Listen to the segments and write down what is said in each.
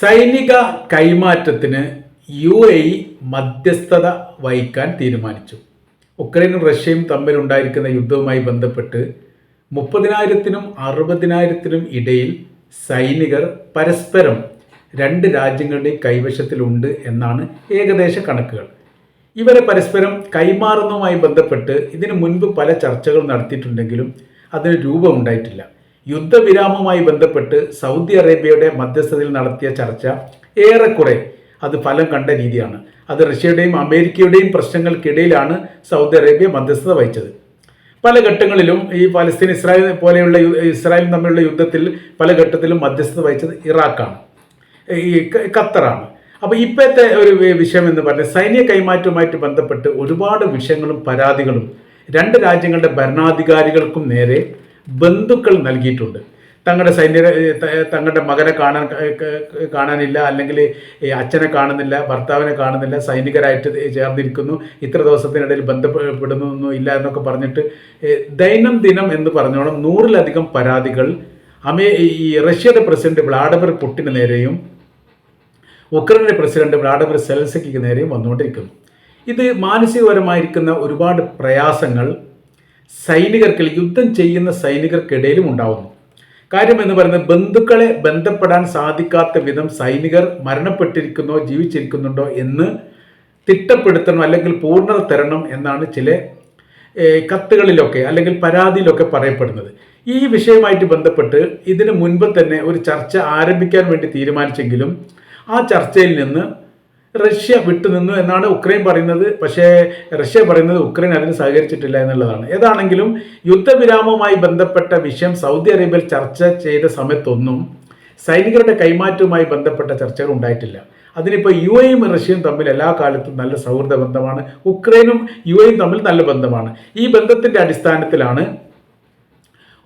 സൈനിക കൈമാറ്റത്തിന് U A E മധ്യസ്ഥത വഹിക്കാൻ തീരുമാനിച്ചു. ഉക്രൈനും റഷ്യയും തമ്മിലുണ്ടായിരിക്കുന്ന യുദ്ധവുമായി ബന്ധപ്പെട്ട് മുപ്പതിനായിരത്തിനും അറുപതിനായിരത്തിനും ഇടയിൽ സൈനികർ പരസ്പരം രണ്ട് രാജ്യങ്ങളുടെയും കൈവശത്തിലുണ്ട് എന്നാണ് ഏകദേശ കണക്കുകൾ. ഇവരെ പരസ്പരം കൈമാറുന്നതുമായി ബന്ധപ്പെട്ട് ഇതിനു മുൻപ് പല ചർച്ചകൾ നടത്തിയിട്ടുണ്ടെങ്കിലും അതിന് രൂപമുണ്ടായിട്ടില്ല യുദ്ധവിരാമവുമായി ബന്ധപ്പെട്ട് സൗദി അറേബ്യയുടെ മധ്യസ്ഥതയിൽ നടത്തിയ ചർച്ച ഏറെക്കുറെ അത് ഫലം കണ്ട രീതിയാണ്. അത് റഷ്യയുടെയും അമേരിക്കയുടെയും പ്രശ്നങ്ങൾക്കിടയിലാണ് സൗദി അറേബ്യ മധ്യസ്ഥത വഹിച്ചത്. പല ഘട്ടങ്ങളിലും ഈ പലസ്തീൻ ഇസ്രായേൽ പോലെയുള്ള ഇസ്രായേൽ തമ്മിലുള്ള യുദ്ധത്തിൽ പല ഘട്ടത്തിലും മധ്യസ്ഥത വഹിച്ചത് ഇറാഖാണ്. ഈ ഖത്തറാണ്. അപ്പോൾ ഇപ്പോഴത്തെ ഒരു വിഷയം എന്ന് പറഞ്ഞാൽ സൈന്യ കൈമാറ്റവുമായിട്ട് ബന്ധപ്പെട്ട് ഒരുപാട് വിഷയങ്ങളും പരാതികളും രണ്ട് രാജ്യങ്ങളുടെ ഭരണാധികാരികൾക്കും നേരെ ബന്ധുക്കൾ നൽകിയിട്ടുണ്ട്. തങ്ങളുടെ സൈന്യ തങ്ങളുടെ മകനെ കാണാൻ കാണാനില്ല അല്ലെങ്കിൽ അച്ഛനെ കാണുന്നില്ല ഭർത്താവിനെ കാണുന്നില്ല സൈനികരായിട്ട് ചേർന്നിരിക്കുന്നു ഇത്ര ദിവസത്തിനിടയിൽ ബന്ധപ്പെടുന്നൊന്നും ഇല്ല എന്നൊക്കെ പറഞ്ഞിട്ട് ദൈനംദിനം എന്ന് പറഞ്ഞോളം നൂറിലധികം പരാതികൾ. അമേ ഈ റഷ്യയുടെ പ്രസിഡന്റ് വ്ളാഡിമിർ പുട്ടിന് നേരെയും ഉക്രൈനിലെ പ്രസിഡന്റ് വ്ളാഡിമിർ സെൽസക്കിക്ക് നേരെയും വന്നുകൊണ്ടിരിക്കുന്നു. ഇത് മാനസികപരമായിരിക്കുന്ന ഒരുപാട് പ്രയാസങ്ങൾ സൈനികർക്ക് യുദ്ധം ചെയ്യുന്ന സൈനികർക്കിടയിലും ഉണ്ടാവുന്നു. കാര്യം എന്ന് പറയുന്നത് ബന്ധുക്കളെ ബന്ധപ്പെടാൻ സാധിക്കാത്ത വിധം സൈനികർ മരണപ്പെട്ടിരിക്കുന്നോ ജീവിച്ചിരിക്കുന്നുണ്ടോ എന്ന് തിട്ടപ്പെടുത്തണം അല്ലെങ്കിൽ പൂർണത തരണം എന്നാണ് ചില കത്തുകളിലൊക്കെ അല്ലെങ്കിൽ പരാതിയിലൊക്കെ പറയപ്പെടുന്നത്. ഈ വിഷയവുമായിട്ട് ബന്ധപ്പെട്ട് ഇതിനു മുൻപ് തന്നെ ഒരു ചർച്ച ആരംഭിക്കാൻ വേണ്ടി തീരുമാനിച്ചെങ്കിലും ആ ചർച്ചയിൽ നിന്ന് റഷ്യ വിട്ടുനിന്നു എന്നാണ് ഉക്രൈൻ പറയുന്നത്. പക്ഷേ റഷ്യ പറയുന്നത് ഉക്രൈൻ അതിന് സഹകരിച്ചിട്ടില്ല എന്നുള്ളതാണ്. ഏതാണെങ്കിലും യുദ്ധവിരാമവുമായി ബന്ധപ്പെട്ട വിഷയം സൗദി അറേബ്യയിൽ ചർച്ച ചെയ്ത സമയത്തൊന്നും സൈനികരുടെ കൈമാറ്റവുമായി ബന്ധപ്പെട്ട ചർച്ചകൾ ഉണ്ടായിട്ടില്ല. അതിനിപ്പോൾ യു എയും റഷ്യയും തമ്മിൽ എല്ലാ കാലത്തും നല്ല സൗഹൃദ ബന്ധമാണ്. ഉക്രൈനും യു എയും തമ്മിൽ നല്ല ബന്ധമാണ്. ഈ ബന്ധത്തിന്റെ അടിസ്ഥാനത്തിലാണ്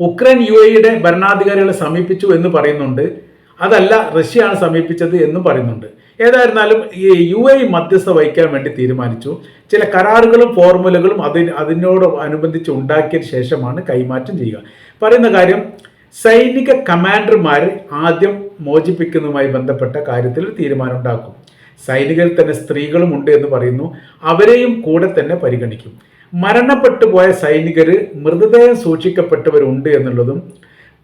ഉക്രൈൻ യു എയുടെ ഭരണാധികാരികളെ സമീപിച്ചു എന്ന് പറയുന്നുണ്ട്. അതല്ല റഷ്യയാണ് സമീപിച്ചത് എന്നും പറയുന്നുണ്ട്. ഏതായിരുന്നാലും ഈ യു എ മധ്യസ്ഥ വഹിക്കാൻ വേണ്ടി തീരുമാനിച്ചു. ചില കരാറുകളും ഫോർമുലകളും അതിന് അതിനോട് അനുബന്ധിച്ച് ഉണ്ടാക്കിയതിന് ശേഷമാണ് കൈമാറ്റം ചെയ്യുക. പറയുന്ന കാര്യം സൈനിക കമാൻഡർമാർ ആദ്യം മോചിപ്പിക്കുന്നതുമായി ബന്ധപ്പെട്ട കാര്യത്തിൽ തീരുമാനം ഉണ്ടാക്കും. സൈനികരിൽ തന്നെ സ്ത്രീകളും ഉണ്ട് എന്ന് പറയുന്നു. അവരെയും കൂടെ തന്നെ പരിഗണിക്കും. മരണപ്പെട്ടു പോയ സൈനികർ മൃതദേഹം സൂക്ഷിക്കപ്പെട്ടവരുണ്ട് എന്നുള്ളതും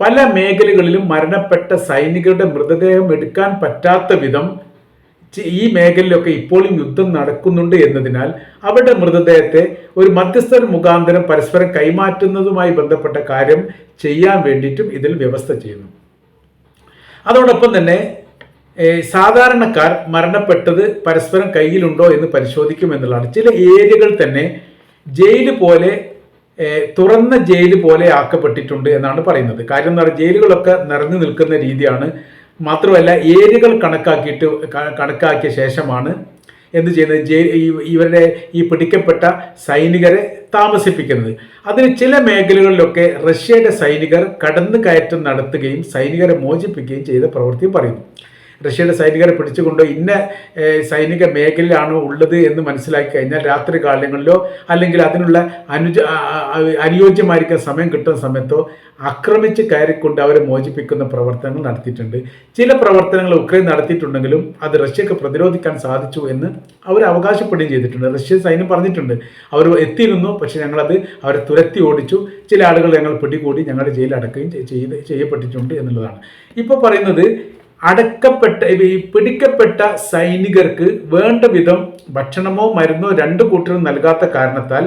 പല മേഖലകളിലും മരണപ്പെട്ട സൈനികരുടെ മൃതദേഹം എടുക്കാൻ പറ്റാത്ത വിധം ഈ മേഖലയിലൊക്കെ ഇപ്പോഴും യുദ്ധം നടക്കുന്നുണ്ട് എന്നതിനാൽ അവരുടെ മൃതദേഹത്തെ ഒരു മധ്യസ്ഥർ മുഖാന്തരം പരസ്പരം കൈമാറ്റുന്നതുമായി ബന്ധപ്പെട്ട കാര്യം ചെയ്യാൻ വേണ്ടിയിട്ടും ഇതിൽ വ്യവസ്ഥ ചെയ്യുന്നു. അതോടൊപ്പം തന്നെ സാധാരണക്കാർ മരണപ്പെട്ടത് പരസ്പരം കയ്യിലുണ്ടോ എന്ന് പരിശോധിക്കും എന്നുള്ളതാണ്. ചില ഏരിയകൾ തന്നെ ജയിൽ പോലെ തുറന്ന ജയിൽ പോലെ ആക്കപ്പെട്ടിട്ടുണ്ട് എന്നാണ് പറയുന്നത്. കാര്യം പറഞ്ഞാൽ ജയിലുകളൊക്കെ നിറഞ്ഞു നിൽക്കുന്ന രീതിയാണ്. മാത്രമല്ല ഏരുകൾ കണക്കാക്കിയിട്ട് കണക്കാക്കിയ ശേഷമാണ് എന്ത് ചെയ്യുന്നത്? ജയിൽ ഇവരുടെ ഈ പിടിക്കപ്പെട്ട സൈനികരെ താമസിപ്പിക്കുന്നത്. അതിന് ചില മേഖലകളിലൊക്കെ റഷ്യയുടെ സൈനികർ കടന്നു കയറ്റം നടത്തുകയും സൈനികരെ മോചിപ്പിക്കുകയും ചെയ്ത പ്രവൃത്തി പറയുന്നു. റഷ്യയുടെ സൈനികരെ പിടിച്ചുകൊണ്ട് ഇന്ന സൈനിക മേഖലയിലാണ് ഉള്ളത് എന്ന് മനസ്സിലാക്കി കഴിഞ്ഞാൽ രാത്രി കാലങ്ങളിലോ അല്ലെങ്കിൽ അതിനുള്ള അനുജ അനുയോജ്യമായിരിക്കുന്ന സമയം കിട്ടുന്ന സമയത്തോ ആക്രമിച്ച് കയറിക്കൊണ്ട് അവരെ മോചിപ്പിക്കുന്ന പ്രവർത്തനങ്ങൾ നടത്തിയിട്ടുണ്ട്. ചില പ്രവർത്തനങ്ങൾ ഉക്രൈൻ നടത്തിയിട്ടുണ്ടെങ്കിലും അത് റഷ്യക്ക് പ്രതിരോധിക്കാൻ സാധിച്ചു എന്ന് അവർ അവകാശപ്പെടുകയും ചെയ്തിട്ടുണ്ട്. റഷ്യൻ സൈന്യം പറഞ്ഞിട്ടുണ്ട്. അവർ എത്തിയിരുന്നു പക്ഷേ ഞങ്ങളത് അവരെ തുരത്തി ഓടിച്ചു. ചില ആളുകൾ ഞങ്ങൾ പിടികൂടി ഞങ്ങളുടെ ജയിലിൽ അടക്കുകയും ചെയ്- ചെയ്ത് ചെയ്യപ്പെട്ടിട്ടുണ്ട് എന്നുള്ളതാണ്. ഇപ്പോൾ പറയുന്നത് അടക്കപ്പെട്ട ഈ പിടിക്കപ്പെട്ട സൈനികർക്ക് വേണ്ട വിധം ഭക്ഷണമോ മരുന്നോ രണ്ടു കൂട്ടരും നൽകാത്ത കാരണത്താൽ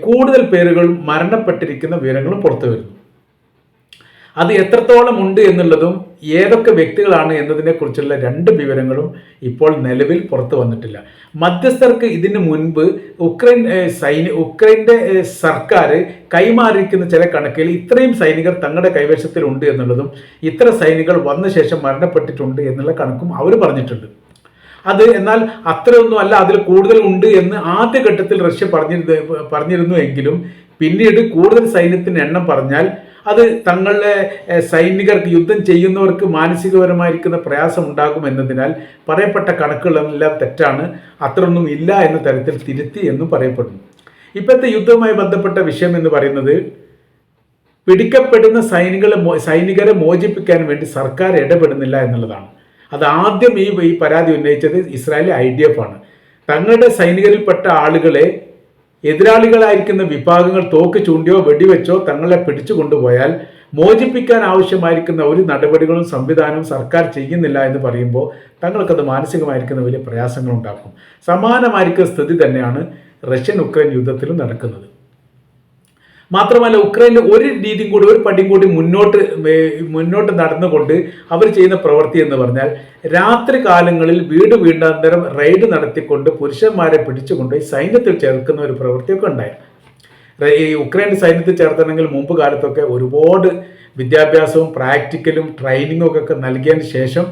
കൂടുതൽ പേരുകൾ മരണപ്പെട്ടിരിക്കുന്ന വിവരങ്ങളും പുറത്തു വരുന്നു അത് എത്രത്തോളം ഉണ്ട് എന്നുള്ളതും ഏതൊക്കെ വ്യക്തികളാണ് എന്നതിനെക്കുറിച്ചുള്ള രണ്ട് വിവരങ്ങളും ഇപ്പോൾ നിലവിൽ പുറത്തു വന്നിട്ടില്ല. മധ്യസ്ഥർക്ക് ഇതിനു മുൻപ് ഉക്രൈൻ സൈനി ഉക്രൈന്റെ സർക്കാർ കൈമാറിയിരിക്കുന്ന ചില കണക്കിൽ ഇത്രയും സൈനികർ തങ്ങളുടെ കൈവശത്തിലുണ്ട് എന്നുള്ളതും ഇത്ര സൈനികർ വന്ന ശേഷം മരണപ്പെട്ടിട്ടുണ്ട് എന്നുള്ള കണക്കും അവർ പറഞ്ഞിട്ടുണ്ട്. അത് എന്നാൽ അത്രയൊന്നും അല്ല അതിൽ കൂടുതൽ ഉണ്ട് എന്ന് ആദ്യഘട്ടത്തിൽ റഷ്യ പറഞ്ഞിരുന്നു പറഞ്ഞിരുന്നു എങ്കിലും പിന്നീട് കൂടുതൽ സൈന്യത്തിന് എണ്ണം പറഞ്ഞാൽ അത് തങ്ങളുടെ സൈനികർക്ക് യുദ്ധം ചെയ്യുന്നവർക്ക് മാനസികപരമായിരിക്കുന്ന പ്രയാസം ഉണ്ടാകും എന്നതിനാൽ പറയപ്പെട്ട കണക്കുകളെല്ലാം തെറ്റാണ് അത്രയൊന്നും ഇല്ല എന്ന തരത്തിൽ തിരുത്തി എന്നും പറയപ്പെടുന്നു. ഇപ്പോഴത്തെ യുദ്ധവുമായി ബന്ധപ്പെട്ട വിഷയം എന്ന് പറയുന്നത് പിടിക്കപ്പെടുന്ന സൈനികളെ സൈനികരെ മോചിപ്പിക്കാൻ വേണ്ടി സർക്കാർ ഇടപെടുന്നില്ല എന്നുള്ളതാണ്. അത് ആദ്യം ഈ പരാതി ഉന്നയിച്ചത് ഇസ്രായേലി ഐ ഡി എഫ് ആണ്. തങ്ങളുടെ സൈനികരിൽപ്പെട്ട ആളുകളെ എതിരാളികളായിരിക്കുന്ന വിഭാഗങ്ങൾ തോക്ക് ചൂണ്ടിയോ വെടിവെച്ചോ തങ്ങളെ പിടിച്ചു കൊണ്ടുപോയാൽ മോചിപ്പിക്കാൻ ആവശ്യമായിരിക്കുന്ന ഒരു നടപടികളും സംവിധാനവും സർക്കാർ ചെയ്യുന്നില്ല എന്ന് പറയുമ്പോൾ തങ്ങൾക്കത് മാനസികമായിരിക്കുന്ന വലിയ പ്രയാസങ്ങൾ ഉണ്ടാക്കും സമാനമായിരിക്കുന്ന സ്ഥിതി തന്നെയാണ് റഷ്യൻ ഉക്രൈൻ യുദ്ധത്തിലും നടക്കുന്നത്. മാത്രമല്ല ഉക്രൈനിൽ ഒരു രീതിയും കൂടി ഒരു പടിയും കൂടി മുന്നോട്ട് മുന്നോട്ട് നടന്നുകൊണ്ട് അവർ ചെയ്യുന്ന പ്രവൃത്തി എന്ന് പറഞ്ഞാൽ രാത്രി കാലങ്ങളിൽ വീട് വീണ്ടാന്തരം റെയ്ഡ് നടത്തിക്കൊണ്ട് പുരുഷന്മാരെ പിടിച്ചുകൊണ്ട് സൈന്യത്തിൽ ചേർക്കുന്ന ഒരു പ്രവൃത്തിയൊക്കെ ഉണ്ടായിരുന്നു. ഈ ഉക്രൈൻ സൈന്യത്തിൽ ചേർത്തണമെങ്കിൽ മുമ്പ് കാലത്തൊക്കെ ഒരുപാട് വിദ്യാഭ്യാസവും പ്രാക്ടിക്കലും ട്രെയിനിങ്ങും ഒക്കെ നൽകിയതിന് ശേഷം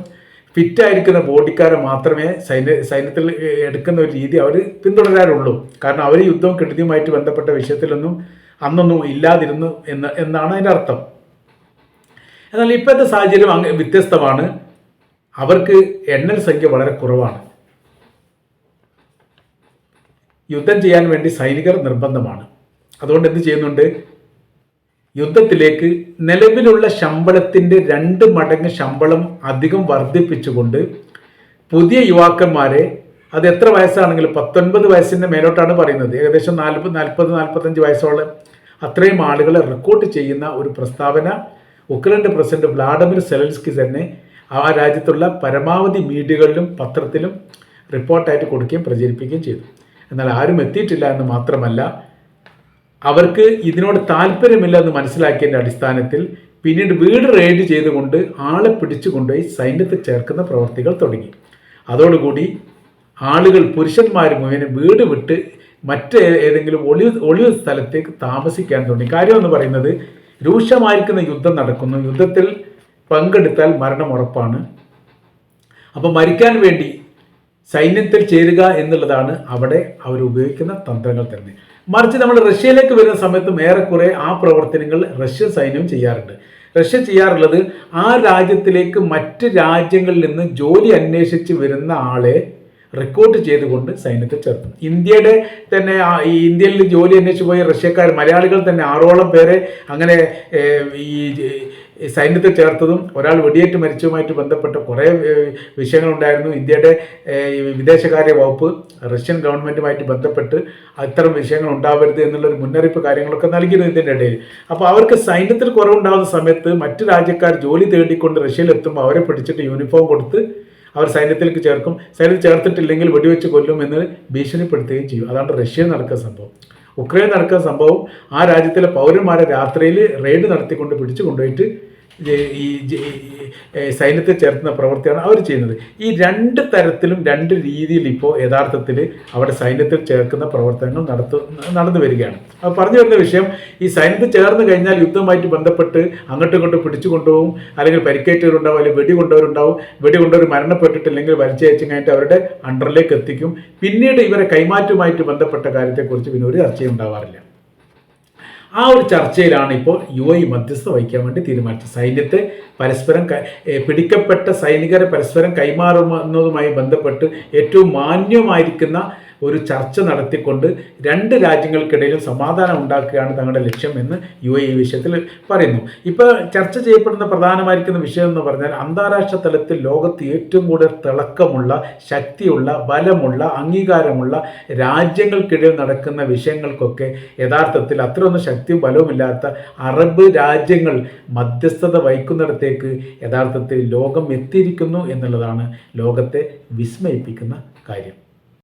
ഫിറ്റായിരിക്കുന്ന ബോഡിക്കാരെ മാത്രമേ സൈന്യ സൈന്യത്തിൽ എടുക്കുന്ന ഒരു രീതി അവർ പിന്തുടരാറുള്ളൂ. കാരണം അവർ യുദ്ധവും കെടുതിയുമായിട്ട് ബന്ധപ്പെട്ട വിഷയത്തിലൊന്നും അന്നൊന്നും ഇല്ലാതിരുന്നു എന്ന് എന്നാണ് അതിന്റെ അർത്ഥം. എന്നാൽ ഇപ്പോഴത്തെ സാഹചര്യം അങ്ങ് വ്യത്യസ്തമാണ്. അവർക്ക് എണ്ണൽ സംഖ്യ വളരെ കുറവാണ്. യുദ്ധം ചെയ്യാൻ വേണ്ടി സൈനികർ നിർബന്ധമാണ്. അതുകൊണ്ട് എന്ത് ചെയ്യുന്നുണ്ട്? യുദ്ധത്തിലേക്ക് നിലവിലുള്ള ശമ്പളത്തിന്റെ രണ്ട് മടങ്ങ് ശമ്പളം അധികം വർദ്ധിപ്പിച്ചുകൊണ്ട് പുതിയ യുവാക്കന്മാരെ അത് എത്ര വയസ്സാണെങ്കിലും പത്തൊൻപത് വയസ്സിന്റെ മേലോട്ടാണ് പറയുന്നത്. ഏകദേശം നാൽപ്പത് നാൽപ്പത് നാൽപ്പത്തഞ്ച് വയസ്സോളം അത്രയും ആളുകളെ റിക്രൂട്ട് ചെയ്യുന്ന ഒരു പ്രസ്താവന ഉക്രൈന്റെ പ്രസിഡന്റ് വ്ളാഡിമിർ സെലൻസ്കി തന്നെ ആ രാജ്യത്തുള്ള പരമാവധി മീഡിയകളിലും പത്രത്തിലും റിപ്പോർട്ടായിട്ട് കൊടുക്കുകയും പ്രചരിപ്പിക്കുകയും ചെയ്തു. എന്നാൽ ആരും എത്തിയിട്ടില്ല എന്ന് മാത്രമല്ല അവർക്ക് ഇതിനോട് താല്പര്യമില്ല എന്ന് മനസ്സിലാക്കിയതിന്റെ അടിസ്ഥാനത്തിൽ പിന്നീട് വീട് റെയ്ഡ് ചെയ്തുകൊണ്ട് ആളെ പിടിച്ചു കൊണ്ടുപോയി സൈന്യത്തിൽ ചേർക്കുന്ന പ്രവർത്തികൾ തുടങ്ങി. അതോടുകൂടി ആളുകൾ പുരുഷന്മാർ മുഖേന വീട് വിട്ട് മറ്റ് ഏതെങ്കിലും ഒളിവ് ഒളിവ് സ്ഥലത്തേക്ക് താമസിക്കാൻ തുടങ്ങി കാര്യം എന്ന് പറയുന്നത് രൂക്ഷമായിരിക്കുന്ന യുദ്ധം നടക്കുന്നു. യുദ്ധത്തിൽ പങ്കെടുത്താൽ മരണം ഉറപ്പാണ്. അപ്പോൾ മരിക്കാൻ വേണ്ടി സൈന്യത്തിൽ ചേരുക എന്നുള്ളതാണ് അവിടെ അവർ ഉപയോഗിക്കുന്ന തന്ത്രങ്ങൾ തന്നെ. മറിച്ച് നമ്മൾ റഷ്യയിലേക്ക് വരുന്ന സമയത്തും ഏറെക്കുറെ ആ പ്രവർത്തനങ്ങൾ റഷ്യൻ സൈന്യം ചെയ്യാറുണ്ട്. റഷ്യ ചെയ്യാറുള്ളത് ആ രാജ്യത്തിലേക്ക് മറ്റ് രാജ്യങ്ങളിൽ നിന്ന് ജോലി അന്വേഷിച്ച് വരുന്ന ആളെ റിക്രൂട്ട് ചെയ്തുകൊണ്ട് സൈന്യത്തിൽ ചേർത്തു ഇന്ത്യയുടെ തന്നെ ഈ ഇന്ത്യയിൽ ജോലി അന്വേഷിച്ച് പോയ റഷ്യക്കാർ മലയാളികൾ തന്നെ ആറോളം പേരെ അങ്ങനെ ഈ സൈന്യത്തെ ചേർത്തതും ഒരാൾ വെടിയേറ്റ് മരിച്ചതുമായിട്ട് ബന്ധപ്പെട്ട കുറേ വിഷയങ്ങളുണ്ടായിരുന്നു. ഇന്ത്യയുടെ വിദേശകാര്യ വകുപ്പ് റഷ്യൻ ഗവൺമെന്റുമായിട്ട് ബന്ധപ്പെട്ട് അത്തരം വിഷയങ്ങൾ ഉണ്ടാവരുത് എന്നുള്ളൊരു മുന്നറിയിപ്പ് കാര്യങ്ങളൊക്കെ നൽകിയിരുന്നു ഇതിന്റെ ഇടയിൽ. അപ്പോൾ അവർക്ക് സൈന്യത്തിൽ കുറവുണ്ടാകുന്ന സമയത്ത് മറ്റു രാജ്യക്കാർ ജോലി തേടിക്കൊണ്ട് റഷ്യയിൽ എത്തുമ്പോൾ അവരെ പിടിച്ചിട്ട് യൂണിഫോം കൊടുത്ത് അവർ സൈന്യത്തിലേക്ക് ചേർക്കും. സൈന്യത്തിൽ ചേർത്തിട്ടില്ലെങ്കിൽ വെടിവെച്ച് കൊല്ലും എന്ന് ഭീഷണിപ്പെടുത്തുകയും ചെയ്യും. അതാണ് റഷ്യ നടക്കുന്ന സംഭവം. ഉക്രൈൻ നടക്കുന്ന സംഭവം ആ രാജ്യത്തിലെ പൗരന്മാരെ രാത്രിയിൽ റെയ്ഡ് നടത്തിക്കൊണ്ട് പിടിച്ചു കൊണ്ടുപോയിട്ട് ഈ സൈന്യത്തിൽ ചേർത്തുന്ന പ്രവൃത്തിയാണ് അവർ ചെയ്യുന്നത്. ഈ രണ്ട് തരത്തിലും രണ്ട് രീതിയിൽ ഇപ്പോൾ യഥാർത്ഥത്തിൽ അവിടെ സൈന്യത്തിൽ ചേർക്കുന്ന പ്രവർത്തനങ്ങൾ നടത്തു നടന്നു വരികയാണ്. അപ്പോൾ പറഞ്ഞു വരുന്ന വിഷയം ഈ സൈന്യത്തിൽ ചേർന്ന് കഴിഞ്ഞാൽ യുദ്ധമായിട്ട് ബന്ധപ്പെട്ട് അങ്ങോട്ടും ഇങ്ങോട്ടും പിടിച്ചു കൊണ്ടുപോകും അല്ലെങ്കിൽ പരിക്കേറ്റവരുണ്ടാവും അല്ലെങ്കിൽ വെടി കൊണ്ടവരുണ്ടാവും വെടി കൊണ്ടവർ മരണപ്പെട്ടിട്ടില്ലെങ്കിൽ വലിച്ചയച്ചു കഴിഞ്ഞിട്ട് അവരുടെ അണ്ടറിലേക്ക് എത്തിക്കും. പിന്നീട് ഇവരെ കൈമാറ്റവുമായിട്ട് ബന്ധപ്പെട്ട കാര്യത്തെക്കുറിച്ച് പിന്നെ ഒരു ചർച്ചയും ഉണ്ടാവാറില്ല. ആ ഒരു ചർച്ചയിലാണ് ഇപ്പോൾ യു ഐ മധ്യസ്ഥ വഹിക്കാൻ വേണ്ടി തീരുമാനിച്ചത്. സൈന്യത്തെ പരസ്പരം പിടിക്കപ്പെട്ട സൈനികരെ പരസ്പരം കൈമാറുന്നതുമായി ബന്ധപ്പെട്ട് ഏറ്റവും മാന്യമായിരിക്കുന്ന ഒരു ചർച്ച നടത്തിക്കൊണ്ട് രണ്ട് രാജ്യങ്ങൾക്കിടയിലും സമാധാനം ഉണ്ടാക്കുകയാണ് തങ്ങളുടെ ലക്ഷ്യം എന്ന് യു എ വിഷയത്തിൽ പറയുന്നു. ഇപ്പോൾ ചർച്ച ചെയ്യപ്പെടുന്ന പ്രധാനമായിരിക്കുന്ന വിഷയം എന്ന് പറഞ്ഞാൽ അന്താരാഷ്ട്ര തലത്തിൽ ലോകത്ത് ഏറ്റവും കൂടുതൽ തിളക്കമുള്ള ശക്തിയുള്ള ബലമുള്ള അംഗീകാരമുള്ള രാജ്യങ്ങൾക്കിടയിൽ നടക്കുന്ന വിഷയങ്ങൾക്കൊക്കെ യഥാർത്ഥത്തിൽ അത്രയൊന്നും ശക്തിയും ബലവുമില്ലാത്ത അറബ് രാജ്യങ്ങൾ മധ്യസ്ഥത വഹിക്കുന്നിടത്തേക്ക് യഥാർത്ഥത്തിൽ ലോകം എത്തിയിരിക്കുന്നു എന്നുള്ളതാണ് ലോകത്തെ വിസ്മയിപ്പിക്കുന്ന കാര്യം.